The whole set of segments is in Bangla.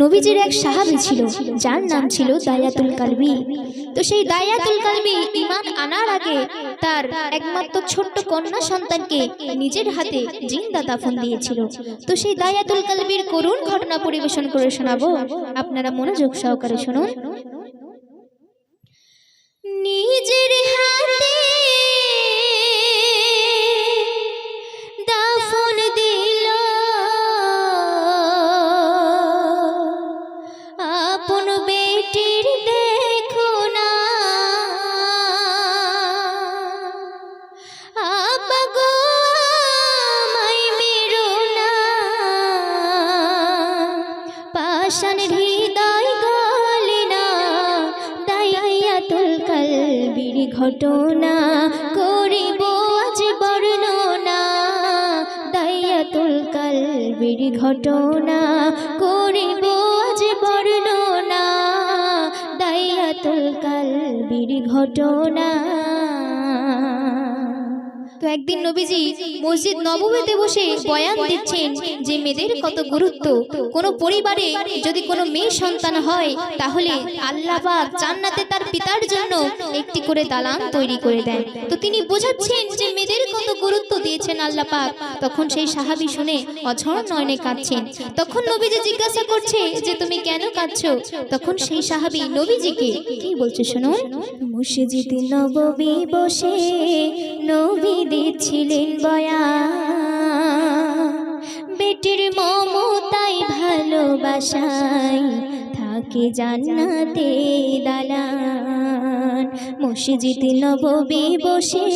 নবীজির এক সাহাবি ছিল যার নাম ছিল দায়াতুল কালবি। তো সেই দায়াতুল কালবি ইমান আনার আগে তার একমাত্র ছোট্ট কন্যা সন্তানকে নিজের হাতে জিন্দা দাফন দিয়েছিল। তো সেই দায়াতুল কালবির করুণ ঘটনা পরিবেশন করে শোনাবো। আপনারা মনোযোগ সহকারে শুনুন। নিজের হাতে কালবির ঘটনা করিব আজ বর্ণনা দায়াতুল কালবির ঘটনা। তো একদিন নবীজি মসজিদ নবমীতে বসে বয়ান দিচ্ছেন যে মেয়েদের কত গুরুত্ব। কোনো পরিবারে যদি কোনো মেয়ে সন্তান হয়, তাহলে আল্লাহ জান্নাতে তার পিতার জন্য একটি করে দালান তৈরি করে দেন। তো তিনি বোঝাচ্ছেন যে মেয়েদের দিয়েছেন আল্লাহ পাক। তখন সেই সাহাবী শুনে অঝর নয়নে কাঁদছেন। তখন নবীজি জিজ্ঞাসা করছে যে, তুমি কেন কাঁদছো? তখন সেই সাহাবী, নবীজিকে। কি বলছে শুনুন মসজিদ নববী বসে নবী দিচ্ছিলেন বয়া। বেটির মমতাই ভালোবাসাই থাকে জান্নাতে দালান মসজিদ নববী বসে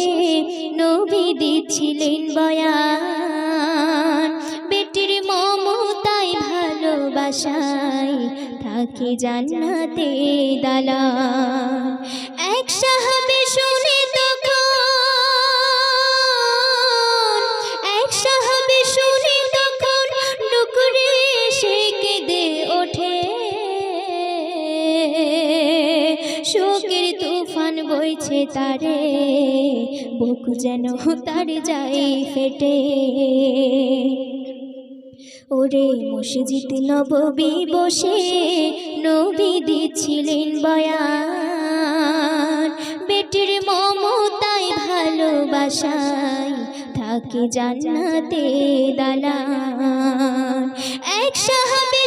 নবী দিচ্ছিলেন বয়ান। বেটির মমতায় ভালোবাসাই থাকে জান্নাতে দালা এক সাহাবে শুনে বইছে তারে, বুক যেন তার যায় ফেটে। ওরে মসজিদ নববী বসে নবী দিচ্ছিলেন বয়ান। বেটির মমতায় ভালোবাসায় থাকে জান্নাতে দালান। এক সাহাবে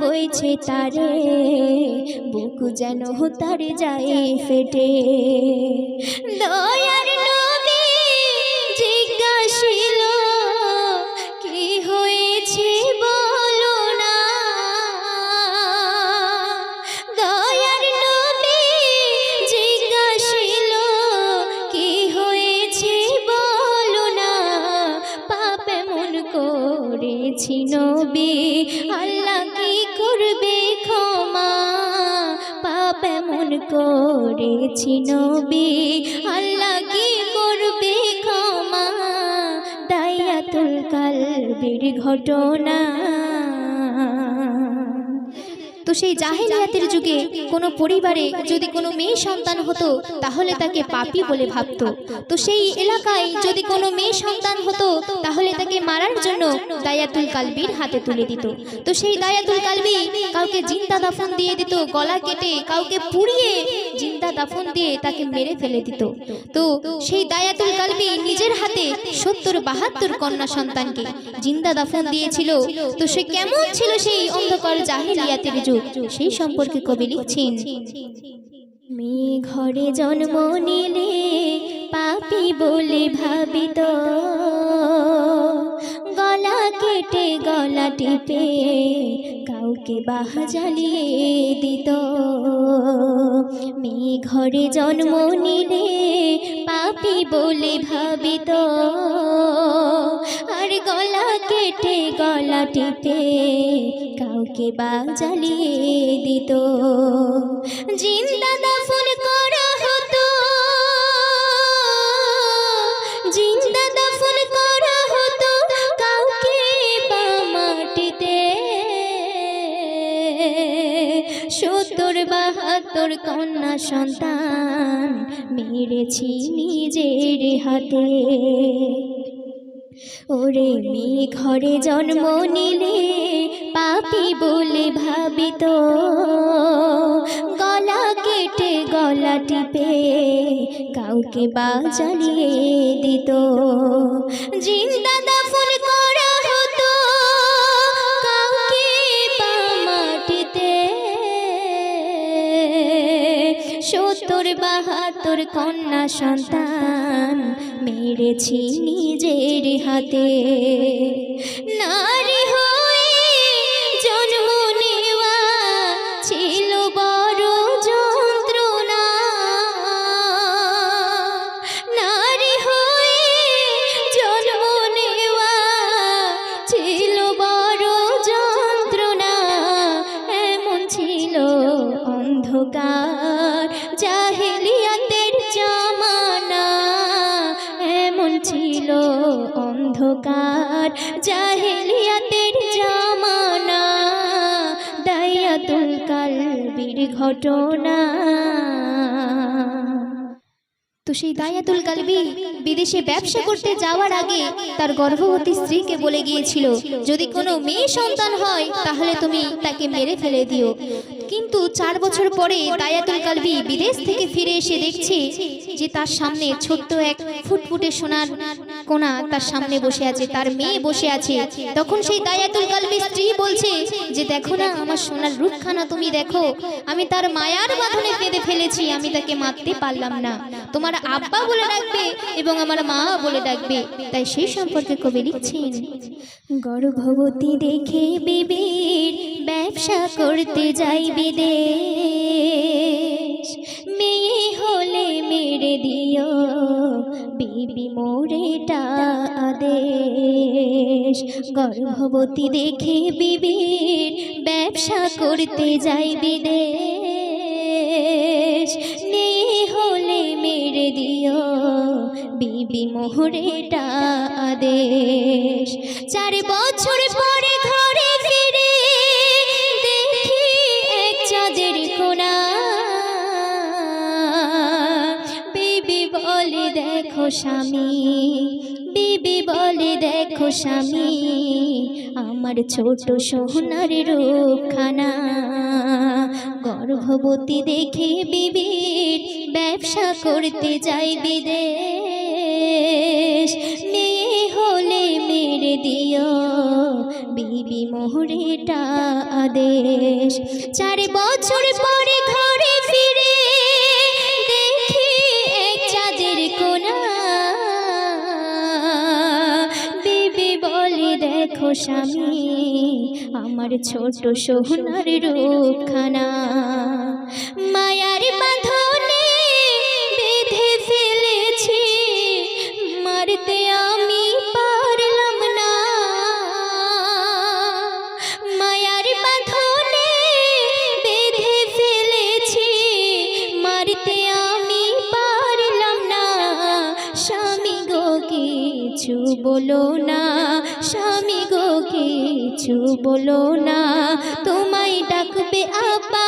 বইছে তারে, বুক যেন তার যায় ফেটে। দয়ার জিজ্ঞাসিল, কি হয়েছে বলো না? দয়ার জিজ্ঞাসিল, কি হয়েছে বলো না? পাপে মন করেছি নবী, আল্লাহ করেছি নবী আল্লাহ কি করবে ক্ষমা? দায়াতুল কালবির ঘটনা তো সেই জাহেলিয়াতের যুগে কোনো পরিবারে যদি কোনো মেয়ে সন্তান হতো, তাহলে তাকে পাপী বলে ভাবতো। তো সেই এলাকায় যদি কোনো মেয়ে সন্তান হতো, তাহলে তাকে মারার জন্য দায়াতুল কালবির হাতে তুলে দিত। তো সেই দায়াতুল কালবি কাউকে জিন্দা দাফন দিয়ে দিত, গলা কেটে কাউকে পুড়িয়ে জিন্দা দাফন দিয়ে তাকে মেরে ফেলে দিত। তো সেই দায়াতুল কালবি নিজের হাতে সত্তর বাহাত্তর কন্যা সন্তানকে জিন্দা দাফন দিয়েছিল। তো সে কেমন ছিল সেই অন্ধকার জাহিলিয়াতের যুগ? সেই সম্পর্কে কবি লিখছেন মেয়ে ঘরে জন্ম নিলে পাপি বলে ভাবিত। গলা কেটে, গলা টিপে কাউকে বাহা জ্বালিয়ে দিত। মেয়ে ঘরে জন্ম নিলে পাপি বলে ভাবিত। আর গলা কেটে, গলা টিপে কাউকে বা জ্বালিয়ে দিত। জিন্দা দাফন করা বাহাত্তর কন্যা সন্তান মেরেছি নিজের হাতে। ওরে মেয়ে, ঘরে জন্ম নিলে পাপি বলে ভাবিত। গলা কেটে গলা টিপে কাউকে বা জ্বালিয়ে দিত। জিন্দা দাফন করা বাহাত্তর কন্যা সন্তান মেরেছি নিজের হাতে। নারী অন্ধকার, জাহেলিয়াতের জামানা দায়াতুল কালবির ঘটনা। তো সেই দায়াতুল কালবি বিদেশে ব্যবসা করতে যাওয়ার আগে তার গর্ভবতী স্ত্রীকে বলে গিয়েছিল, যদি কোনো মেয়ে সন্তান হয়, তাহলে তুমি তাকে মেরে ফেলে দিও। কিন্তু চার বছর পরে দায়াতুল কালবি বিদেশ থেকে ফিরে এসে দেখছে যে তার সামনে ছোট্ট এক ফুটফুটে সোনার কোনা তার সামনে বসে আছে, তার মেয়ে বসে আছে। তখন সেই দায়াতুল কালবি স্ত্রী বলছে যে, দেখো না আমার সোনার রূপখানা তুমি দেখো, আমি তার মায়ার বাঁধনে বেঁধে ফেলেছি, আমি তাকে মারতে পারলাম না। তোমার আব্বা বলে ডাকবে এবং আমার মা বলে ডাকবে। তাই সেই সম্পর্কে কবি লিখছেন, গর্ভবতী দেখে বিবির ব্যবসা করতে যাই বিদেশ মেয়ে হলে মেরে দিও, বিবি মোরেটা আদেশ গর্ভবতী দেখে বিবির ব্যবসা করতে যাই বিদেশ। মেয়ে হলে মেরে দিও, বিবি মোহরেটা আদেশ চার বছর পরে দেখো স্বামী। বিবি বলে, দেখো স্বামী, আমার ছোট সোনার রূপখানা। গর্ভবতী দেখে বিবির ব্যবসা করতে যাই বিদেশ। মেয়ে হলে মেরে দিও, বিবি মোহরেটা আদেশ। চার বছর পরে ঘরে ফিরে স্বামী, আমার ছোট সোনার রূপখানা। মায়ার বাঁধনে বেঁধে ফেলেছি, মারতে আমি পারলাম না। মায়ার বাঁধনে বেঁধে ফেলেছি, মারতে আমি পারলাম না। স্বামী গো, কিছু বলো না, স্বামী কিছু বলো না। তোমায় ডাকবে আপা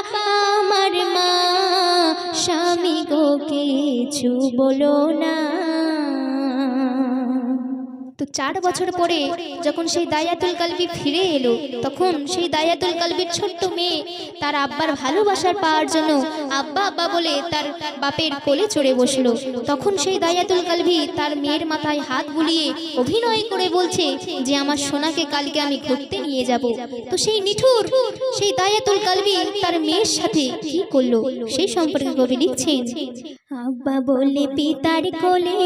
আমার মা। স্বামী গো কিছু বলো না। তো চার বছর পরে যখন সেই দায়াতুল কালবি ফিরে এলো তখন সেই দায়াতুল কালবির ছোট্ট মেয়ে তার আব্বার ভালোবাসার পাওয়ার জন্য আব্বা আব্বা বলে তার বাপের কোলে চড়ে বসল। তখন সেই দায়াতুল কালবি তার মেয়ের মাথায় হাত বুলিয়ে অভিনয় করে বলছে যে আমার সোনাকে কালকে আমি ঘুরতে নিয়ে যাব। তো সেই নিঠুর সেই দায়াতুল কালবি তার মেয়ের সাথে কি করল? সেই সম্পর্কে কবি লিখছেন। আব্বা বলে পিতার কোলে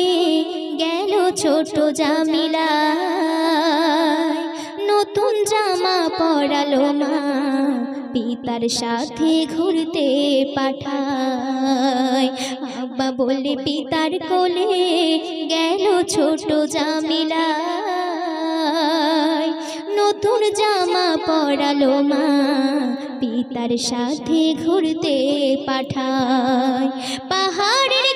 গেল ছোট জামিলা নতুন জামা পরালো মা। পিতার সাথে ঘুরতে পাঠায়। আব্বা বলে, পিতার কোলে গেল ছোট জামিলা নতুন জামা পরালো মা। পিতার সাথে ঘুরতে পাঠায়। পাহাড়ের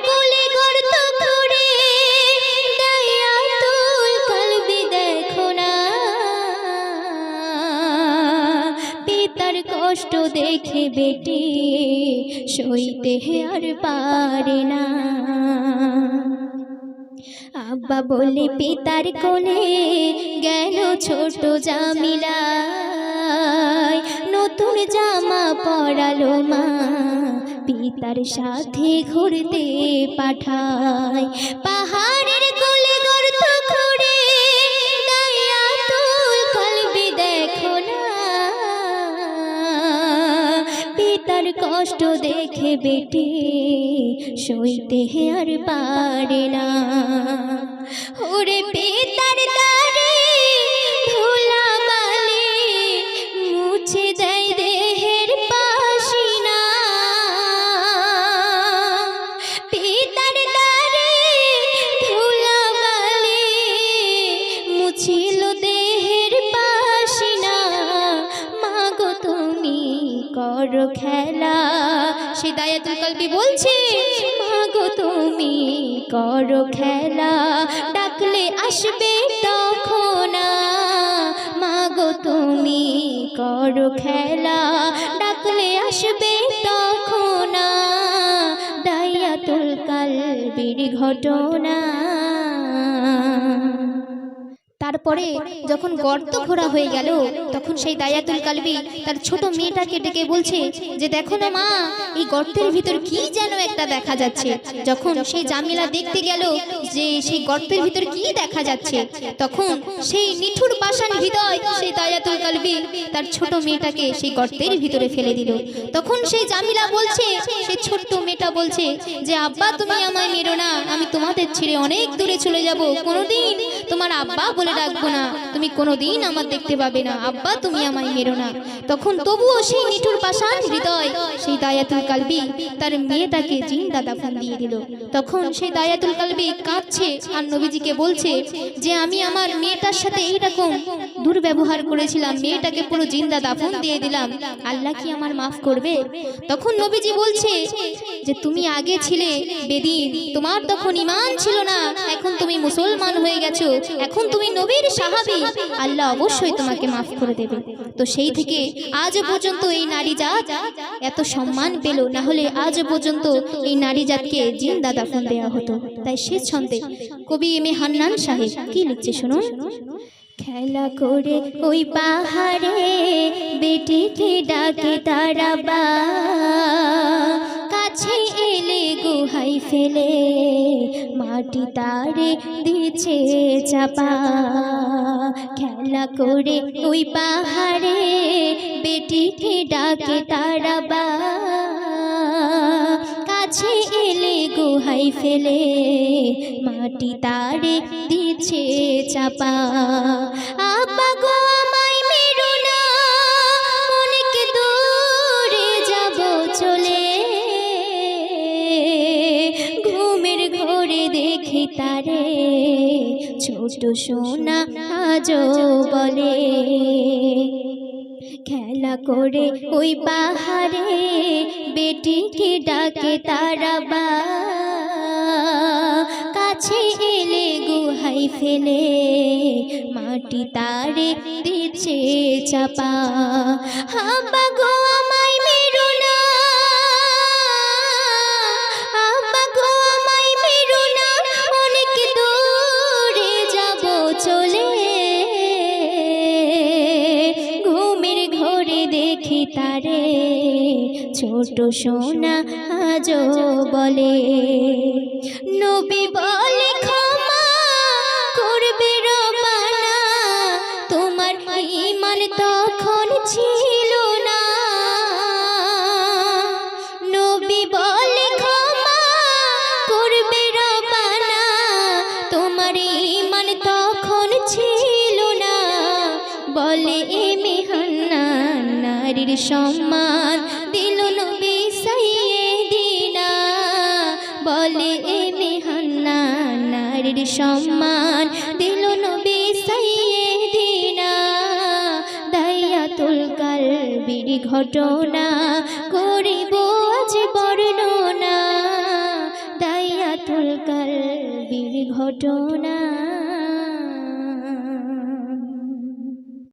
দেখো বেটি, সইতে আর পারে না। আব্বা বলে, পিতার কোলে গেল ছোট জামিলায়, নতুন জামা পরালো মা। পিতার সাথে ঘুরতে পাঠায়, পাহাড়ের কষ্ট দেখে বেটে সইতে আর পারে না। ওরে পিতার দারে কলবি বলছে, মাগো তুমি করো খেলা, ডাকলে আসবে তখন মাগো তুমি করো খেলা, ডাকলে আসবে তখন দায়াতুল কালবির ঘটনা। তারপরে যখন গর্ত ঘোরা হয়ে গেল, তখন সেই দায়াতুল কালবি তার ছোট মেয়েটাকে ডেকে বলছে যে, দেখো না মা, এই গর্তের ভিতর কি যেন একটা দেখা যাচ্ছে। যখন সেই জামিলা দেখতে গেল যে, সেই গর্তের ভিতর কি দেখা যাচ্ছে, তখন সেই নিঠুর পাষাণ হৃদয় সেই দায়াতুল কালবি তার ছোট মেয়েটাকে সেই গর্তের ভিতরে ফেলে দিল। তখন সেই জামিলা বলছে, সেই ছোট্ট মেয়েটা বলছে যে, আব্বা, তুমি আমায় মেরো না, আমি তোমাদের ছেড়ে অনেক দূরে চলে যাব। কোনোদিন তোমার আব্বা বলে ডাকবো না। তুমি কোনোদিন আমার দেখতে পাবে না। আব্বা, তুমি আমায় মেরো না। তখন তবুও সেই নিঠুর পাষাণ হৃদয়, সেই দায়াতুল কালবি, তার মেয়েটাকে জিন্দা দাফন দিয়ে দিল। তখন সেই দায়াতুল কালবি কাঁদছে আর নবীজিকে বলছে যে, আমি আমার মেয়েটার সাথে এইরকম দুর্ব্যবহার করেছিলাম। মেয়েটাকে পুরো জিন্দা দাফন দিয়ে দিলাম। আল্লাহ কি আমার মাফ করবে? তখন নবীজি বলছে যে, তুমি আগে ছিলে বেদিন। তোমার তখন ইমান ছিল না। এখন তুমি মুসলমান হয়ে গেছো। এখন তুমি নবীর সাহাবি, আল্লাহ অবশ্যই তোমাকে মাফ করে দেবে। তো সেই থেকে আজ পর্যন্ত এই নারী জাত এত সম্মান পেল, না হলে আজ পর্যন্ত এই নারী জাতকে জিন্দা দাফন দেওয়া হতো। তাই সে ছন্দে কবি এম এ হান্নান সাহেব কি লিখছে শুনুন? খেলা করে ওই পাহাড়ে, বেটিকে ডাকে তারা বা কাছে এলে গুহাই ফেলে মাটি তারে দিছে চাপা। খেলা করে ওই পাহাড়ে বেটিকে ডাকে তারা বা। কাছে এলে গুহাই ফেলে মাটি তারে দিছে চাপা। আব্বা গো তারে ছোট সোনা আজও বলে। খেলা করে ওই পাহাড়ে বেটিকে ডাকে তারা বা। কাছে এলে গুহাই ফেলে, মাটি তারে দিচ্ছে চাপা। হাম্বা গো ছোট সোনা আজও বলে। নবী বলে ক্ষমা করবে রবানা। তোমার ইমান তখন ছিল নারীর সম্মান দিল নবী সাইয়েদিনা। বলে এ মেহান্না, নারীর সম্মান দিল নবী সাইয়েদিনা। দায়াতুল কালবির ঘটনা করিব আজ বর্ণনা। দায়াতুল কালবির ঘটনা